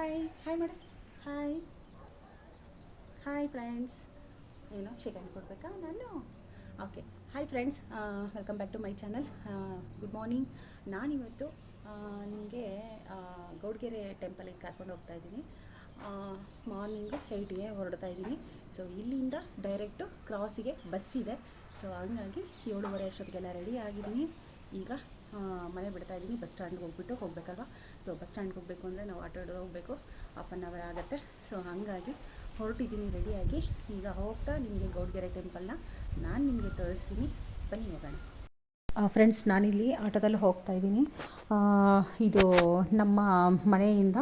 Hi hi madam hi hi friends ಏನು ಶೇಖರಣೆ ಕೊಡಬೇಕಾ ನಾನು okay hi friends welcome back to my channel good morning ನಾನಿವತ್ತು ನಿಮಗೆ ಗೌಡ್ಗೆರೆ ಟೆಂಪಲಿಗೆ ಕರ್ಕೊಂಡು ಹೋಗ್ತಾ ಇದ್ದೀನಿ. ಮಾರ್ನಿಂಗು ಏಯ್ಟಿಗೆ ಹೊರಡ್ತಾ ಇದ್ದೀನಿ. ಸೊ ಇಲ್ಲಿಂದ ಡೈರೆಕ್ಟು ಕ್ರಾಸಿಗೆ ಬಸ್ ಇದೆ. ಸೊ ಹಂಗಾಗಿ ಏಳುವರೆ ಅಷ್ಟೊತ್ತಿಗೆಲ್ಲ ರೆಡಿ ಆಗಿದ್ದೀನಿ. ಈಗ ಮನೆ ಬಿಡ್ತಾ ಇದ್ದೀನಿ ಬಸ್ ಸ್ಟ್ಯಾಂಡ್ಗೆ ಹೋಗ್ಬಿಟ್ಟು ಹೋಗಬೇಕಲ್ವಾ? ಸೊ ಬಸ್ ಸ್ಟ್ಯಾಂಡ್ಗೆ ಹೋಗಬೇಕು ಅಂದರೆ ನಾವು ಆಟೋ ಹಿಡಿದು ಹೋಗಬೇಕು. ಹಾಫ್ ಆನ್ ಅವರ್ ಆಗುತ್ತೆ. ಸೊ ಹಾಗಾಗಿ ಹೊರಟಿದ್ದೀನಿ ರೆಡಿಯಾಗಿ ಈಗ ಹೋಗ್ತಾ ನಿಮಗೆ ಗೌಡ್ಗೆರೆ ಟೆಂಪಲ್ನ ನಾನು ನಿಮಗೆ ತೋರಿಸ್ತೀನಿ. ಬನ್ನಿ ಹೋಗೋಣ. ಫ್ರೆಂಡ್ಸ್ ನಾನಿಲ್ಲಿ ಆಟೋದಲ್ಲಿ ಹೋಗ್ತಾ ಇದ್ದೀನಿ. ಇದು ನಮ್ಮ ಮನೆಯಿಂದ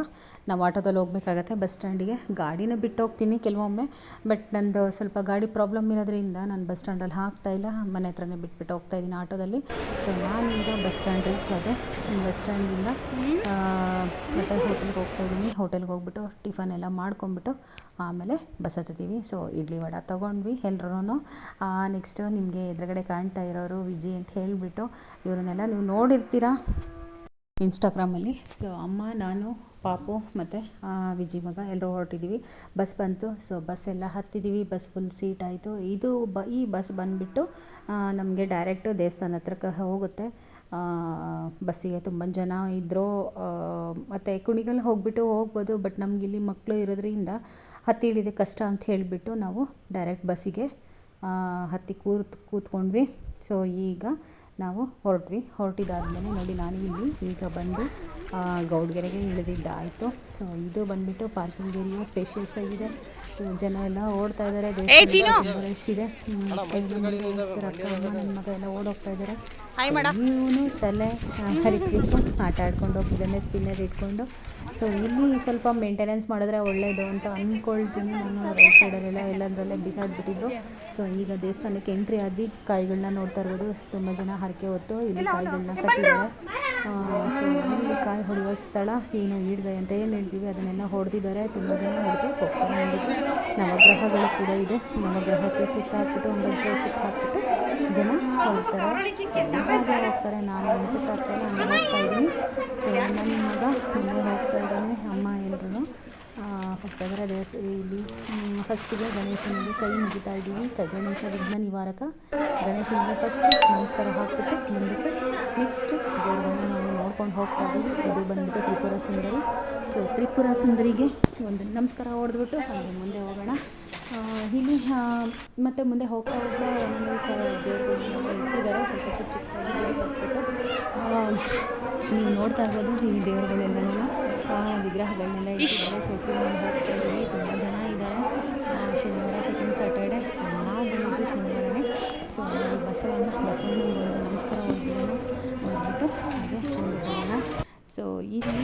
ನಾವು ಆಟೋದಲ್ಲಿ ಹೋಗ್ಬೇಕಾಗತ್ತೆ, ಬಸ್ ಸ್ಟ್ಯಾಂಡಿಗೆ. ಗಾಡಿನ ಬಿಟ್ಟು ಹೋಗ್ತೀನಿ ಕೆಲವೊಮ್ಮೆ, ಬಟ್ ನಂದು ಸ್ವಲ್ಪ ಗಾಡಿ ಪ್ರಾಬ್ಲಮ್ ಇರೋದ್ರಿಂದ ನಾನು ಬಸ್ ಸ್ಟ್ಯಾಂಡಲ್ಲಿ ಹಾಕ್ತಾ ಇಲ್ಲ. ಮನೆ ಹತ್ರನೇ ಬಿಟ್ಬಿಟ್ಟು ಹೋಗ್ತಾ ಇದ್ದೀನಿ ಆಟೋದಲ್ಲಿ. ಸೊ ನಾನೀಗ ಬಸ್ ಸ್ಟ್ಯಾಂಡ್ ರೀಚ್ ಆದೆ. ಬಸ್ ಸ್ಟ್ಯಾಂಡಿಂದ ಮತ್ತು ಹೋಟೆಲ್ಗೆ ಹೋಗ್ತಾ ಇದ್ದೀನಿ. ಹೋಟೆಲ್ಗೆ ಹೋಗ್ಬಿಟ್ಟು ಟಿಫನ್ ಎಲ್ಲ ಮಾಡ್ಕೊಂಬಿಟ್ಟು ಆಮೇಲೆ ಬಸ್ ಹತ್ತೀವಿ ಸೊ ಇಡ್ಲಿ ವಡ ತೊಗೊಂಡ್ವಿ ಎಲ್ರೂ ನೆಕ್ಸ್ಟು ನಿಮಗೆ ಎದುರುಗಡೆ ಕಾಣ್ತಾ ಇರೋರು ವಿಜಿ ಅಂತ ಹೇಳಿಬಿಟ್ಟು, ಇವರನ್ನೆಲ್ಲ ನೀವು ನೋಡಿರ್ತೀರಾ? ಇನ್ಸ್ಟಾಗ್ರಾಮಲ್ಲಿ ಸೊ ಅಮ್ಮ, ನಾನು, ಪಾಪು ಮತ್ತು ವಿಜಿ ಮಗ ಎಲ್ಲರೂ ಹೊರಟಿದ್ದೀವಿ ಬಸ್ ಬಂತು. ಸೊ ಬಸ್ ಎಲ್ಲ ಹತ್ತಿದ್ದೀವಿ ಬಸ್ ಫುಲ್ ಸೀಟ್ ಆಯಿತು. ಇದು ಬ, ಈ ಬಸ್ ಬಂದುಬಿಟ್ಟು ನಮಗೆ ಡೈರೆಕ್ಟು ದೇವಸ್ಥಾನ ಹತ್ರಕ್ಕೆ ಹೋಗುತ್ತೆ. ಬಸ್ಸಿಗೆ ತುಂಬ ಜನ ಇದ್ದರು ಮತ್ತು ಕುಣಿಗಲ್ ಹೋಗ್ಬಿಟ್ಟು ಹೋಗ್ಬೋದು. ಬಟ್ ನಮ್ಗೆ ಇಲ್ಲಿ ಮಕ್ಕಳು ಇರೋದ್ರಿಂದ ಹತ್ತಿ ಇಳಿದೆ ಕಷ್ಟ ಅಂತ ಹೇಳಿಬಿಟ್ಟು ನಾವು ಡೈರೆಕ್ಟ್ ಬಸ್ಸಿಗೆ ಹತ್ತಿ ಕೂತ್ ಕೂತ್ಕೊಂಡ್ವಿ. ಸೊ ಈಗ ನಾವು ಹೊರಟ್ವಿ. ಹೊರಟಿದ್ದಾದ್ಮೇಲೆ ನೋಡಿ ನಾನು ಇಲ್ಲಿ ಈಗ ಬಂದು ಆ, ಗೌಡ್ಗೆರೆಗೆ ಇಳಿದಿದ್ದಾಯಿತು. ಸೊ ಇದು ಬಂದುಬಿಟ್ಟು ಪಾರ್ಕಿಂಗ್ ಏರಿಯಾ ಸ್ಪೇಷಿಯಸ್ ಆಗಿದೆ. ಜನ ಎಲ್ಲ ಓಡ್ತಾ ಇದ್ದಾರೆ. ರಶ್ ಇದೆ. ನನ್ನ ಮಗ ಎಲ್ಲ ಓಡೋಗ್ತಾ ಇದ್ದಾರೆ. ಇವನು ತಲೆ ಹರಿಕ್ಬೇಕು ಆಟ ಆಡ್ಕೊಂಡು ಹೋಗ್ತಿದ್ದಾನೆ ಸ್ಪಿನ್ನರ್ ಇಟ್ಕೊಂಡು. ಸೊ ಇಲ್ಲಿ ಸ್ವಲ್ಪ ಮೇಂಟೆನೆನ್ಸ್ ಮಾಡಿದ್ರೆ ಒಳ್ಳೆಯದು ಅಂತ ಅಂದ್ಕೊಳ್ತೀನಿ ನಾನು ರೈಟ್ ಸೈಡಲ್ಲೆಲ್ಲ ಎಲ್ಲದರಲ್ಲೇ ಬಿಸಾಡ್ಬಿಟ್ಟಿದ್ರು. ಸೊ ಈಗ ದೇವಸ್ಥಾನಕ್ಕೆ ಎಂಟ್ರಿ ಆದ್ವಿ. ಕಾಯಿಗಳನ್ನ ನೋಡ್ತಾ ಇರ್ಬೋದು ತುಂಬ ಜನ ಹರಕೆ ಹೊತ್ತು ಇಲ್ಲಿ ಕಾಯಿಗಳನ್ನ ಕಟ್ಟಿದ್ದಾರೆ. ಸೊ ಇಲ್ಲಿ ಕಾಯಿ ಹೊಡೆಯುವ ಸ್ಥಳ ಏನು ಈಡ್ಗೈ ಅಂತ ಏನು ಹೇಳ್ತೀವಿ ಅದನ್ನೆಲ್ಲ ಹೊಡೆದಿದ್ದಾರೆ. ತುಂಬ ಜನ ಹೊಡೆದು ಹೋಗ್ತಾರೆ ಮುಂದಕ್ಕೆ ನವಗ್ರಹಗಳು ಕೂಡ ಇದೆ. ನವಗ್ರಹಕ್ಕೆ ಸುತ್ತ ಹಾಕ್ಬಿಟ್ಟು ಒಂಬತ್ತು ಸುತ್ತ ಹಾಕ್ಬಿಟ್ಟು ಜನ ಹೋಗ್ತಾರೆ ಹಾಗೆ ಹೋಗ್ತಾರೆ ನಾನು ಒಂದು ಸುತ್ತ ಹಾಕ್ತಾರೆ ನಾನು ಹೋಗ್ತಾ ಇದ್ದೀನಿ. ಸೊ ನನ್ನ ಮಗ ಮುಂದೆ ಹೋಗ್ತಾ ಇದ್ದಾನೆ ಅಮ್ಮ ಎಲ್ಲರೂ ಹೋಗ್ತಾ ಇದ್ದಾರೆ ಇಲ್ಲಿ ಫಸ್ಟಿಗೆ ಗಣೇಶನಿಗೆ ಕೈ ಮುಗಿತಾ ಇದ್ದೀವಿ. ಗಣೇಶ ವಿಘ್ನ ನಿವಾರಕ. ಗಣೇಶನಿಗೆ ಫಸ್ಟ್ ನಮಸ್ಕಾರ ಹಾಕ್ಬಿಟ್ಟು ಮುಂದಕ್ಕೆ ನೆಕ್ಸ್ಟ್ ದೇವರನ್ನು ನಾವು ನೋಡ್ಕೊಂಡು ಹೋಗ್ತಾ ಇದ್ದೀವಿ. ಇದು ಬಂದ್ಬಿಟ್ಟು ತ್ರಿಪುರ ಸುಂದರಿ. ಸೊ ತ್ರಿಪುರ ಸುಂದರಿಗೆ ಒಂದು ನಮಸ್ಕಾರ ಹೊಡೆದ್ಬಿಟ್ಟು ಹಾಗೆ ಮುಂದೆ ಹೋಗೋಣ. ಇಲ್ಲಿ ಮತ್ತು ಮುಂದೆ ಹೋಗ್ತಾ ಹೋಗ್ತಾ ಸಹ ದೇವರು ಇಟ್ಟಿದ್ದಾರೆ. ಸ್ವಲ್ಪ ಚಿಕ್ಕ ಚಿಕ್ಕ ನೀವು ನೋಡ್ತಾ ಇರ್ಬೋದು ಈ ದೇವರುಗಳೆಲ್ಲನೂ. ವಿಗ್ರಹಗಳನ್ನೆಲ್ಲ ಇಟ್ಟಿದ್ದಾರೆ. ಸೊ ಕ್ಯೂನಲ್ಲಿ ಹೋಗ್ತಾ ಇದ್ದೀವಿ ತುಂಬ ಜನ ಇದ್ದಾರೆ. ಶನಿವಾರ ಸೆಕೆಂಡ್ ಸ್ಯಾಟರ್ಡೆ ಸೊ ನಾವು ಬಂದಿದ್ದು ಶನಿವಾರನೇ. ಸೊ ಅಲ್ಲಿ ಬಸವಣ್ಣ ಬಸವಣ್ಣನಿಗೆ ಒಂದು ನಮಸ್ಕಾರ ಹೊಡೆದಿದ್ದಾನೆ ಹೊಡೆದ್ಬಿಟ್ಟು ಹಾಗೆ ಹೋಗೋಣ ಸೊ ಇಲ್ಲಿ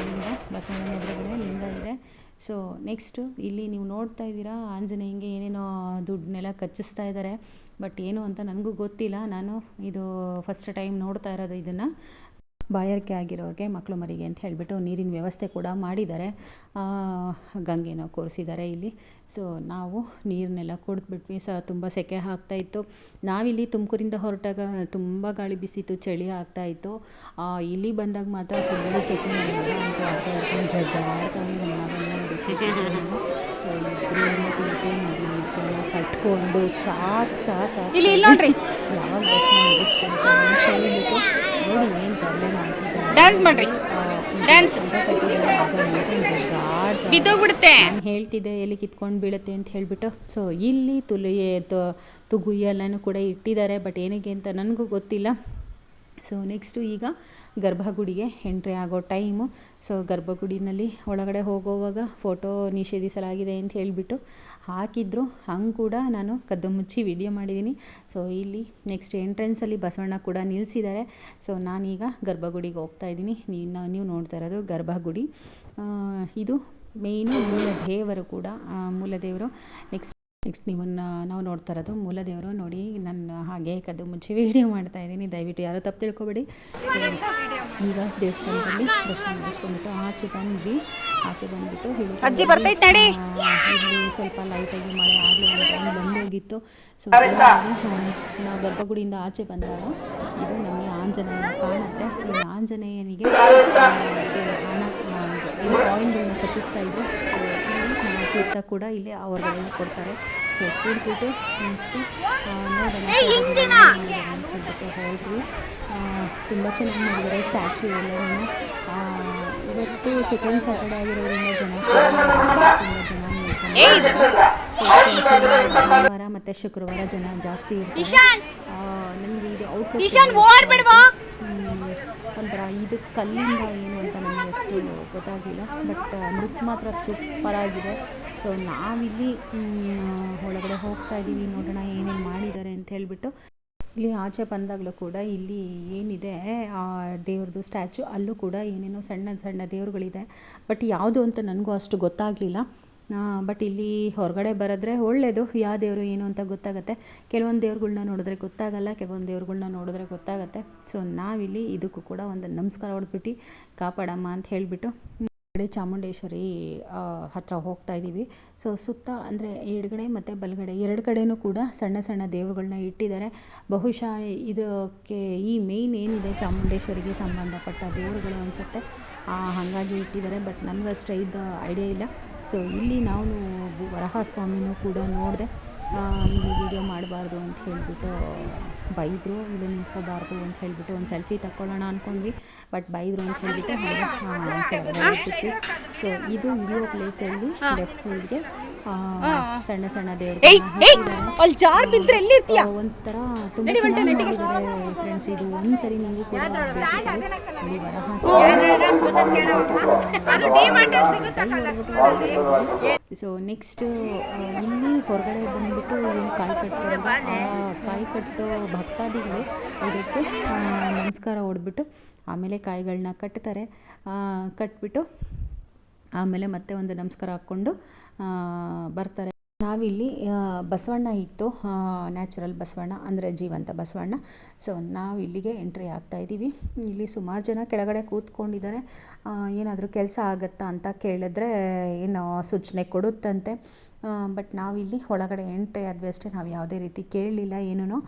ಲಿಂಗ ಬಸವನ ಎದುರುಗಡೆ ಲಿಂಗ ಇದೆ. ಸೊ ನೆಕ್ಸ್ಟು ಇಲ್ಲಿ ನೀವು ನೋಡ್ತಾ ಇದ್ದೀರಾ ಆಂಜನೇಯಂಗೆ ಏನೇನೋ ದುಡ್ಡನ್ನೆಲ್ಲ ಕಚ್ಚಿಸ್ತಾ ಇದ್ದಾರೆ. ಬಟ್ ಏನು ಅಂತ ನನಗೂ ಗೊತ್ತಿಲ್ಲ. ನಾನು ಇದು ಫಸ್ಟ್ ಟೈಮ್ ನೋಡ್ತಾ ಇರೋದು ಇದನ್ನು. ಬಾಯಾರಿಕೆ ಆಗಿರೋರಿಗೆ ಮಕ್ಕಳು ಮರಿಗೆ ಅಂತ ಹೇಳಿಬಿಟ್ಟು ನೀರಿನ ವ್ಯವಸ್ಥೆ ಕೂಡ ಮಾಡಿದ್ದಾರೆ. ಗಂಗೆನೋ ಕೂರಿಸಿದ್ದಾರೆ ಇಲ್ಲಿ. ಸೊ ನಾವು ನೀರನ್ನೆಲ್ಲ ಕುಡಿದ್ಬಿಟ್ವಿ. ಸ ತುಂಬ ಸೆಕೆ ಆಗ್ತಾಯಿತ್ತು ನಾವಿಲ್ಲಿ ತುಮಕೂರಿಂದ ಹೊರಟಾಗ ತುಂಬ ಗಾಳಿ ಬಿಸಿತ್ತು ಚಳಿ ಆಗ್ತಾ ಇತ್ತು. ಇಲ್ಲಿ ಬಂದಾಗ ಮಾತ್ರ ತುಂಬ ಸೆಕೆ ಕಟ್ಕೊಂಡು ಸಾಕು ಸಾಕು ಯಾವಾಗ ದರ್ಶನ ಹೇಳ್ಬಿಟ್ಟು ನೋಡಿ ಏನು ಡ್ಯಾನ್ಸ್ ಮಾಡ್ರಿ. ಡ್ಯಾನ್ಸ್ ಬಿದ್ದೋಗ್ಬಿಡುತ್ತೆ. ನಾನು ಹೇಳ್ತಿದ್ದೆ ಎಲ್ಲಿ ಕಿತ್ಕೊಂಡು ಬೀಳುತ್ತೆ ಅಂತ ಹೇಳಿಬಿಟ್ಟು. ಸೊ ಇಲ್ಲಿ ತುಲಿ ತ- ತುಗು ಎಲ್ಲನೂ ಕೂಡ ಇಟ್ಟಿದ್ದಾರೆ ಬಟ್ ಏನಕ್ಕೆ ಅಂತ ನನಗೂ ಗೊತ್ತಿಲ್ಲ. ಸೊ ನೆಕ್ಸ್ಟು ಈಗ ಗರ್ಭಗುಡಿಗೆ ಎಂಟ್ರಿ ಆಗೋ ಟೈಮು ಸೊ ಗರ್ಭಗುಡಿನಲ್ಲಿ ಒಳಗಡೆ ಹೋಗೋವಾಗ ಫೋಟೋ ನಿಷೇಧಿಸಲಾಗಿದೆ ಅಂತ ಹೇಳಿಬಿಟ್ಟು ಹಾಕಿದ್ರು. ಹಂಗೆ ಕೂಡ ನಾನು ಕದ್ದು ಮುಚ್ಚಿ ವಿಡಿಯೋ ಮಾಡಿದ್ದೀನಿ ಸೊ ಇಲ್ಲಿ ನೆಕ್ಸ್ಟ್ ಎಂಟ್ರೆನ್ಸಲ್ಲಿ ಬಸವಣ್ಣ ಕೂಡ ನಿಲ್ಲಿಸಿದ್ದಾರೆ ಸೊ ನಾನೀಗ ಗರ್ಭಗುಡಿಗೆ ಹೋಗ್ತಾ ಇದ್ದೀನಿ. ನೀವು ನೀವು ನೋಡ್ತಾ ಇರೋದು ಗರ್ಭಗುಡಿ. ಇದು ಮೇಯ್ನು ಮೂಲ ದೇವರು ಕೂಡ ಮೂಲ ದೇವರು. ನೆಕ್ಸ್ಟ್ ನೆಕ್ಸ್ಟ್ ನಿಮ್ಮನ್ನು ನಾವು ನೋಡ್ತಾ ಇರೋದು ಮೂಲ ದೇವರು ನೋಡಿ ನಾನು ಹಾಗೆ ಕದ್ದು ಮುಂಚೆ ವೀಡಿಯೋ ಮಾಡ್ತಾ ಇದ್ದೀನಿ. ದಯವಿಟ್ಟು ಯಾರು ತಪ್ಪು ತಿಳ್ಕೊಬೇಡಿ. ಈಗ ದೇವಸ್ಥಾನದಲ್ಲಿ ದರ್ಶನ ಮಾಡಿಸ್ಕೊಂಡ್ಬಿಟ್ಟು ಆಚೆ ಬಂದ್ವಿ. ಆಚೆ ಬಂದ್ಬಿಟ್ಟು ಅಜ್ಜಿ ಬರ್ತೈತೆ ನಡಿ. ಇಲ್ಲಿ ಸ್ವಲ್ಪ ಲೈಟಾಗಿ ಮಳೆ ಆಗಲಿ ಬಂದು ಟೈಮ್ ಬಂದೋಗಿತ್ತು. ಸೊ ನಾವು ಗರ್ಭಗುಡಿಯಿಂದ ಆಚೆ ಬಂದಾಗ ಇದು ನಮಗೆ ಆಂಜನೇಯ ಕಾಣುತ್ತೆ. ಈ ಆಂಜನೇಯನಿಗೆ ಕಟ್ಟಿಸ್ತಾ ಇದು ಹಣ ಆ, ಇದು ಇದ್ರು ಸೊ ಇಲ್ಲಿ ನಮ್ಮ ತೀರ್ಥ ಕೂಡ ಇಲ್ಲಿ ಹೊರಗಡೆ ಕೊಡ್ತಾರೆ. ಸೊ ಕೂಡ್ಬಿಟ್ಟು ನೆಕ್ಸ್ಟು ನೋಡೋಣ. ತುಂಬ ಚೆನ್ನಾಗಿ ಮಾಡಿದ್ದಾರೆ ಸ್ಟ್ಯಾಚು ಎಲ್ಲರೂ ಇವತ್ತು ಸೆಕೆಂಡ್ ಸ್ಯಾಟರ್ಡೆ ಆಗಿರೋದ್ರಿಂದ ಜನ ತುಂಬ ಜನ ಶನಿವಾರ ಮತ್ತು ಶುಕ್ರವಾರ ಜನ ಜಾಸ್ತಿ ಇರ್ತಾರೆ. ನಮಗೆ ಇದು ಔಟ್ ಒಂಥರ ಇದು ಕಲ್ಲಿಂದ ಏನು ಅಂತ ನಮಗೆ ಅಷ್ಟು ಗೊತ್ತಾಗಿಲ್ಲ ಬಟ್ ಲುಕ್ ಮಾತ್ರ ಸೂಪರ್ ಆಗಿದೆ. ಸೊ ನಾವಿಲ್ಲಿ ಒಳಗಡೆ ಹೋಗ್ತಾ ಇದ್ದೀವಿ ನೋಡೋಣ ಏನೇನು ಮಾಡಿದ್ದಾರೆ ಅಂತ ಹೇಳ್ಬಿಟ್ಟು. ಇಲ್ಲಿ ಆಚೆ ಬಂದಾಗಲೂ ಕೂಡ ಇಲ್ಲಿ ಏನಿದೆ, ಆ, ದೇವ್ರದ್ದು ಸ್ಟ್ಯಾಚು. ಅಲ್ಲೂ ಕೂಡ ಏನೇನೋ ಸಣ್ಣ ಸಣ್ಣ ದೇವ್ರುಗಳಿದೆ. ಬಟ್ ಯಾವುದು ಅಂತ ನನಗೂ ಅಷ್ಟು ಗೊತ್ತಾಗಲಿಲ್ಲ. ಬಟ್ ಇಲ್ಲಿ ಹೊರಗಡೆ ಬರೆದ್ರೆ ಒಳ್ಳೆಯದು ಯಾವ ದೇವರು ಏನು ಅಂತ ಗೊತ್ತಾಗುತ್ತೆ. ಕೆಲವೊಂದು ದೇವ್ರುಗಳ್ನ ನೋಡಿದ್ರೆ ಗೊತ್ತಾಗಲ್ಲ, ಕೆಲವೊಂದು ದೇವ್ರುಗಳ್ನ ನೋಡಿದ್ರೆ ಗೊತ್ತಾಗುತ್ತೆ. ಸೊ ನಾವಿಲ್ಲಿ ಇದಕ್ಕೂ ಕೂಡ ಒಂದು ನಮಸ್ಕಾರ ಹೊಡೆದ್ಬಿಟ್ಟು ಕಾಪಾಡಮ್ಮ ಅಂತ ಹೇಳಿಬಿಟ್ಟು. ಕಡೆ ಚಾಮುಂಡೇಶ್ವರಿ ಹತ್ರ ಹೋಗ್ತಾ ಇದ್ದೀವಿ ಸೊ ಸುತ್ತ ಅಂದರೆ ಎಡಗಡೆ ಮತ್ತು ಬಲಗಡೆ ಎರಡು ಕಡೆಯೂ ಕೂಡ ಸಣ್ಣ ಸಣ್ಣ ದೇವರುಗಳನ್ನ ಇಟ್ಟಿದ್ದಾರೆ. ಬಹುಶಃ ಇದಕ್ಕೆ ಈ ಮೇಯ್ನ್ ಏನಿದೆ ಚಾಮುಂಡೇಶ್ವರಿಗೆ ಸಂಬಂಧಪಟ್ಟ ದೇವರುಗಳು ಅನಿಸುತ್ತೆ. ಹಾಗಾಗಿ ಇಟ್ಟಿದ್ದಾರೆ ಬಟ್ ನಮಗಷ್ಟೇ ಇದು ಐಡಿಯಾ ಇಲ್ಲ. ಸೊ ಇಲ್ಲಿ ನಾನು ವರಹ ಸ್ವಾಮಿನೂ ಕೂಡ ನೋಡಿದೆ. ಇಲ್ಲಿ ವಿಡಿಯೋ ಮಾಡಬಾರ್ದು ಅಂತ ಹೇಳಿಬಿಟ್ಟು ಬೈದರು ಇಲ್ಲಿ ನಿಂತ್ಕೋಬಾರ್ದು ಅಂತ ಹೇಳಿಬಿಟ್ಟು ಒಂದು ಸೆಲ್ಫಿ ತಗೊಳ್ಳೋಣ ಅಂದ್ಕೊಂಡ್ವಿ ಬಟ್ ಬೈದರು ಅಂತ ಹೇಳಿಬಿಟ್ಟು ಹಾಗೆ ಸೊ ಇದು ವಿಡಿಯೋ ಪ್ಲೇಸಲ್ಲಿ ಲೆಫ್ಟ್ ಸೈಡ್ಗೆ ಸಣ್ಣ ಸಣ್ಣ ದೇವರು ಅಲ್ಲಿ ಜಾರ್ ಬಿದ್ರೆ ಎಲ್ಲಿ ಇರ್ತೀಯ? ಒಂಥರ ತುಂಬ ಚೆನ್ನಾಗಿ ಫ್ರೆಂಡ್ಸ್ ಇದು ಒಂದ್ಸರಿ ನೀವು ಕೂಡ ವರಹ ಸೊ ನೆಕ್ಸ್ಟ್ ಇಲ್ಲಿ ಹೊರಗಡೆ ಬಂದ್ಬಿಟ್ಟು ಏನು ಕಾಯಿ ಕಟ್ತಾರೆ ಆ, ಕಾಯಿ ಕಟ್ಟೋ ಭಕ್ತಾದಿಗಳು ಇದಕ್ಕೆ ನಮಸ್ಕಾರ ಹೊಡೆದ್ಬಿಟ್ಟು ಆಮೇಲೆ ಕಾಯಿಗಳನ್ನ ಕಟ್ತಾರೆ. ಕಟ್ಬಿಟ್ಟು ಆಮೇಲೆ ಮತ್ತೆ ಒಂದು ನಮಸ್ಕಾರ ಹಾಕ್ಕೊಂಡು ಬರ್ತಾರೆ. ನಾವಿಲ್ಲಿ ಬಸವಣ್ಣ ಇತ್ತು ನ್ಯಾಚುರಲ್ ಬಸವಣ್ಣ, ಅಂದರೆ ಜೀವಂತ ಬಸವಣ್ಣ. ಸೊ ನಾವು ಇಲ್ಲಿಗೆ ಎಂಟ್ರಿ ಆಗ್ತಾ ಇದ್ದೀವಿ ಇಲ್ಲಿ ಸುಮಾರು ಜನ ಕೆಳಗಡೆ ಕೂತ್ಕೊಂಡಿದ್ದಾರೆ. ಏನಾದರೂ ಕೆಲಸ ಆಗುತ್ತಾ ಅಂತ ಕೇಳಿದ್ರೆ ಏನು ಸೂಚನೆ ಕೊಡುತ್ತಂತೆ. ಬಟ್ ನಾವಿಲ್ಲಿ ಒಳಗಡೆ ಎಂಟ್ರಿ ಆದ್ವಿ ಅಷ್ಟೇ. ನಾವು ಯಾವುದೇ ರೀತಿ ಕೇಳಲಿಲ್ಲ ಏನೂ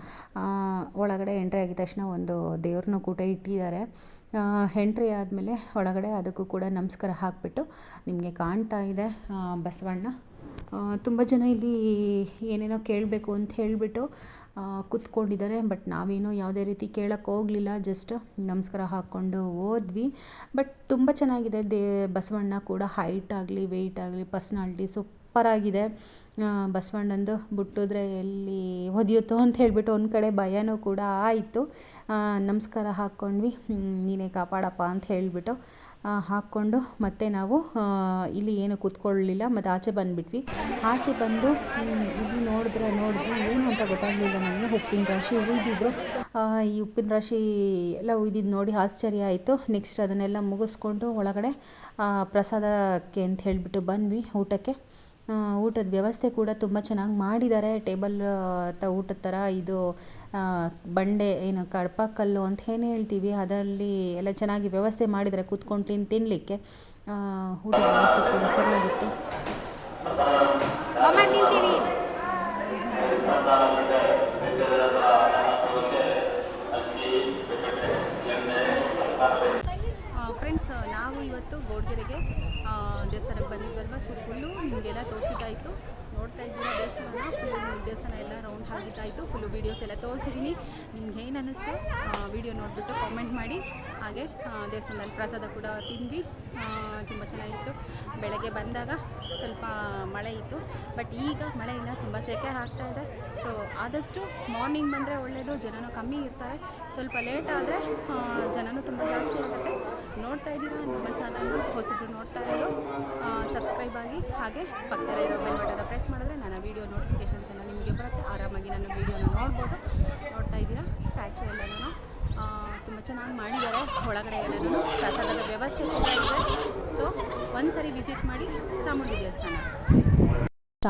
ಒಳಗಡೆ ಎಂಟ್ರಿ ಆಗಿದ ತಕ್ಷಣ ಒಂದು ದೇವ್ರನ್ನೂ ಕೂಡ ಇಟ್ಟಿದ್ದಾರೆ. ಎಂಟ್ರಿ ಆದಮೇಲೆ ಒಳಗಡೆ ಅದಕ್ಕೂ ಕೂಡ ನಮಸ್ಕಾರ ಹಾಕಿಬಿಟ್ಟು ನಿಮಗೆ ಕಾಣ್ತಾ ಇದೆ ಬಸವಣ್ಣ. ತುಂಬ ಜನ ಇಲ್ಲಿ ಏನೇನೋ ಕೇಳಬೇಕು ಅಂತ ಹೇಳಿಬಿಟ್ಟು ಕೂತ್ಕೊಂಡಿದ್ದಾರೆ. ಬಟ್ ನಾವೇನೋ ಯಾವುದೇ ರೀತಿ ಕೇಳೋಕ್ಕೆ ಹೋಗಲಿಲ್ಲ. ಜಸ್ಟ್ ನಮಸ್ಕಾರ ಹಾಕ್ಕೊಂಡು ಹೋದ್ವಿ. ಬಟ್ ತುಂಬ ಚೆನ್ನಾಗಿದೆ. ದೇ, ಬಸವಣ್ಣ ಕೂಡ ಹೈಟ್ ಆಗಲಿ ವೆಯ್ಟ್ ಆಗಲಿ ಪರ್ಸ್ನಾಲ್ಟಿ ಸೂಪರಾಗಿದೆ ಬಸವಣ್ಣಂದು ಬಿಟ್ಟಿದ್ರೆ ಎಲ್ಲಿ ಒದಿಯುತ್ತೋ ಅಂತ ಹೇಳಿಬಿಟ್ಟು ಒಂದು ಕಡೆ ಭಯನೂ ಕೂಡ ಆಯಿತು. ನಮಸ್ಕಾರ ಹಾಕ್ಕೊಂಡ್ವಿ. ನೀನೇ ಕಾಪಾಡಪ್ಪ ಅಂತ ಹೇಳಿಬಿಟ್ಟು. ಹಾಕ್ಕೊಂಡು ಮತ್ತೆ ನಾವು ಇಲ್ಲಿ ಏನು ಕೂತ್ಕೊಳ್ಳಲಿಲ್ಲ ಮತ್ತು ಆಚೆ ಬಂದುಬಿಟ್ವಿ. ಆಚೆ ಬಂದು ಇಲ್ಲಿ ನೋಡಿದ್ರೆ ನೋಡಿದ್ವಿ ಏನು ಅಂತ ಗೊತ್ತಾಗಲಿಲ್ಲ ನನಗೆ, ಉಪ್ಪಿನ ರಾಶಿ ಉಯ್ದಿದ್ರು. ಈ ಉಪ್ಪಿನ ರಾಶಿ ಎಲ್ಲ ಉಯ್ದಿದ್ದು ನೋಡಿ ಆಶ್ಚರ್ಯ ಆಯಿತು. ನೆಕ್ಸ್ಟ್ ಅದನ್ನೆಲ್ಲ ಮುಗಿಸ್ಕೊಂಡು ಒಳಗಡೆ ಪ್ರಸಾದಕ್ಕೆ ಅಂತ ಹೇಳಿಬಿಟ್ಟು ಬಂದ್ವಿ ಊಟಕ್ಕೆ. ಊಟದ ವ್ಯವಸ್ಥೆ ಕೂಡ ತುಂಬ ಚೆನ್ನಾಗಿ ಮಾಡಿದ್ದಾರೆ ಟೇಬಲ್ ತ ಊಟದ ಥರ ಇದು ಬಂಡೆ ಏನು ಕಡ್ಪಕಲ್ಲು ಅಂತ ಏನು ಹೇಳ್ತೀವಿ ಅದರಲ್ಲಿ ಎಲ್ಲ ಚೆನ್ನಾಗಿ ವ್ಯವಸ್ಥೆ ಮಾಡಿದ್ದಾರೆ ಕೂತ್ಕೊಂಡು ತಿನ್ ತಿನ್ನಲಿಕ್ಕೆ ಊಟದ ವ್ಯವಸ್ಥೆ ಕೂಡ ಚೆನ್ನಾಗಿತ್ತು. ಫ್ರೆಂಡ್ಸ್ ನಾವು ಇವತ್ತು ಗೋಡ್ಗೆರೆಗೆ ದೇವಸ್ಥಾನಕ್ಕೆ ಬಂದಿದ್ವಲ್ವ? So full ತೋರಿಸಿದ್ದಾಯಿತು. ನೋಡ್ತಾ ಇದ್ದೀನಿ ದೇವಸ್ಥಾನ? ಫುಲ್ಲು ದೇವಸ್ಥಾನ ಎಲ್ಲ ರೌಂಡ್ ಆಗಿದ್ದಾಯಿತು. ಫುಲ್ಲು ವೀಡಿಯೋಸ್ ಎಲ್ಲ ತೋರಿಸಿದ್ದೀನಿ. ನಿಮ್ಗೆ ಏನು ಅನ್ನಿಸ್ತು ವಿಡಿಯೋ ನೋಡಿಬಿಟ್ಟು ಕಾಮೆಂಟ್ ಮಾಡಿ. ಹಾಗೆ ದೇವಸ್ಥಾನದಲ್ಲಿ ಪ್ರಸಾದ ಕೂಡ ತಿಂದ್ವಿ. ತುಂಬ ಚೆನ್ನಾಗಿತ್ತು. ಬೆಳಗ್ಗೆ ಬಂದಾಗ ಸ್ವಲ್ಪ ಮಳೆ ಇತ್ತು. ಬಟ್ ಈಗ ಮಳೆ ಇಲ್ಲ, ತುಂಬ ಸೆಕೆ ಆಗ್ತಾ ಇದೆ. ಸೊ ಆದಷ್ಟು ಮಾರ್ನಿಂಗ್ ಬಂದರೆ ಒಳ್ಳೆಯದು ಜನನೂ ಕಮ್ಮಿ ಇರ್ತಾರೆ. ಸ್ವಲ್ಪ ಲೇಟ್ ಆದರೆ ಜನನೂ ತುಂಬ ಜಾಸ್ತಿ ಆಗುತ್ತೆ. ನೋಡ್ತಾ ಇದ್ದೀರಾ? ನಮ್ಮ ಚಾನಲ್ ಹೊಸಬ್ರು ನೋಡ್ತಾ ಇರೋರು ಸಬ್ಸ್ಕ್ರೈಬ್ ಆಗಿ, ಹಾಗೆ ಪಕ್ಕದಲ್ಲಿರೋ ಬೆಲ್ ಬಟನ್ನ ಪ್ರೆಸ್ ಮಾಡಿದ್ರೆ ನನ್ನ ವೀಡಿಯೋ ನೋಟಿಫಿಕೇಶನ್ಸ್ ಎಲ್ಲ ನಿಮಗೆ ಬರುತ್ತೆ. ಆರಾಮಾಗಿ ನನ್ನ ವೀಡಿಯೋನ ನೋಡ್ಬೋದು. ನೋಡ್ತಾ ಇದ್ದೀರಾ? ಸ್ಟ್ಯಾಚು ಎಲ್ಲನೂ ತುಂಬ ಚೆನ್ನಾಗಿ ಮಾಡಿದ್ದಾರೆ. ಒಳಗಡೆ ಎಲ್ಲನೂ ಪ್ರಸಾದದ ವ್ಯವಸ್ಥೆ ಕೂಡ ಇದೆ. ಸೊ ಒಂದು ಸರಿ ವಿಸಿಟ್ ಮಾಡಿ ಚಾಮುಂಡಿ ದೇವಸ್ಥಾನ.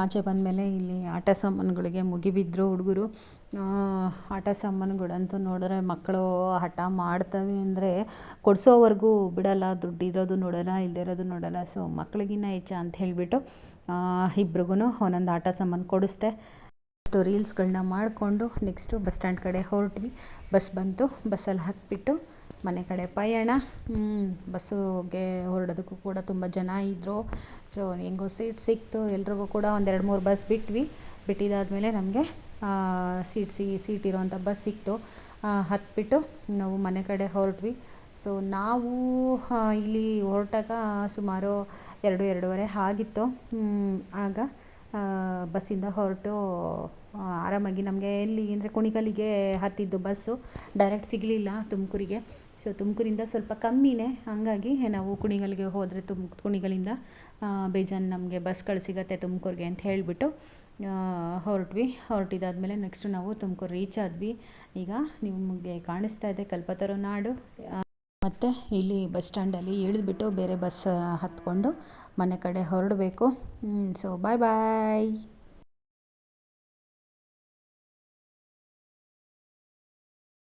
ಆಚೆ ಬಂದಮೇಲೆ ಇಲ್ಲಿ ಆಟ ಸಾಮಾನುಗಳಿಗೆ ಮುಗಿಬಿದ್ರು ಹುಡುಗರು. ಆಟ ಸಾಮಾನುಗಳಂತೂ ನೋಡಿದ್ರೆ ಮಕ್ಕಳು ಹಠ ಮಾಡ್ತವೆ ಅಂದರೆ ಕೊಡಿಸೋವರೆಗೂ ಬಿಡಲ್ಲ ದುಡ್ಡಿರೋದು ನೋಡಲ್ಲ ಇಲ್ಲದೆ ಇರೋದು ನೋಡಲ್ಲ. ಸೊ ಮಕ್ಳಿಗಿನ್ನ ಹೆಚ್ಚ ಅಂತ ಹೇಳಿಬಿಟ್ಟು ಇಬ್ರಿಗೂ ಒಂದೊಂದು ಆಟ ಸಾಮಾನು ಕೊಡಿಸ್ದೆ. ಅಷ್ಟು ರೀಲ್ಸ್ಗಳನ್ನ ಮಾಡಿಕೊಂಡು ನೆಕ್ಸ್ಟು ಬಸ್ ಸ್ಟ್ಯಾಂಡ್ ಕಡೆ ಹೊರಟ್ವಿ. ಬಸ್ ಬಂತು ಬಸ್ಸಲ್ಲಿ ಹತ್ಬಿಟ್ಟು ಮನೆ ಕಡೆ ಪಯಣ. ಬಸ್ಸುಗೆ ಹೊರಡೋದಕ್ಕೂ ಕೂಡ ತುಂಬ ಜನ ಇದ್ದರು ಸೊ ಹೆಂಗೋ ಸೀಟ್ ಸಿಕ್ತು. ಎಲ್ರಿಗೂ ಕೂಡ ಒಂದೆರಡು ಮೂರು ಬಸ್ ಬಿಟ್ವಿ. ಬಿಟ್ಟಿದ್ದಾದಮೇಲೆ ನಮಗೆ ಸೀಟ್ ಸಿ ಸೀಟ್ ಇರೋವಂಥ ಬಸ್ ಸಿಕ್ತು. ಹತ್ತಿಬಿಟ್ಟು ನಾವು ಮನೆ ಕಡೆ ಹೊರಟ್ವಿ. ಸೊ ನಾವು ಇಲ್ಲಿ ಹೊರಟಾಗ ಸುಮಾರು ಎರಡು, ಎರಡೂವರೆ ಆಗಿತ್ತು. ಆಗ ಬಸ್ಸಿಂದ ಹೊರಟು ಆರಾಮಾಗಿ ನಮಗೆ ಎಲ್ಲಿ ಅಂದರೆ ಕುಣಿಗಲಿಗೆ ಹತ್ತಿದ್ದು ಬಸ್ಸು. ಡೈರೆಕ್ಟ್ ಸಿಗಲಿಲ್ಲ ತುಮಕೂರಿಗೆ. ಸೊ ತುಮಕೂರಿಂದ ಸ್ವಲ್ಪ ಕಮ್ಮಿನೇ. ಹಾಗಾಗಿ ನಾವು ಕುಣಿಗಲ್ಗೆ ಹೋದರೆ ತುಮ್, ಕುಣಿಗಲಿಂದ ಬೇಜಾನ್ ನಮಗೆ ಬಸ್ಗಳು ಸಿಗತ್ತೆ ತುಮಕೂರಿಗೆ ಅಂತ ಹೇಳಿಬಿಟ್ಟು ಹೊರಟ್ವಿ. ಹೊರಟಿದಾದ್ಮೇಲೆ ನೆಕ್ಸ್ಟ್ ನಾವು ತುಮಕೂರು ರೀಚ್ ಆದ್ವಿ. ಈಗ ನಿಮಗೆ ಕಾಣಿಸ್ತಾ ಇದೆ ಕಲ್ಪತರು ನಾಡು. ಮತ್ತು ಇಲ್ಲಿ ಬಸ್ ಸ್ಟ್ಯಾಂಡಲ್ಲಿ ಇಳಿದ್ಬಿಟ್ಟು ಬೇರೆ ಬಸ್ ಹತ್ಕೊಂಡು ಮನೆ ಕಡೆ ಹೊರಡಬೇಕು. ಸೊ ಬಾಯ್ ಬಾಯ್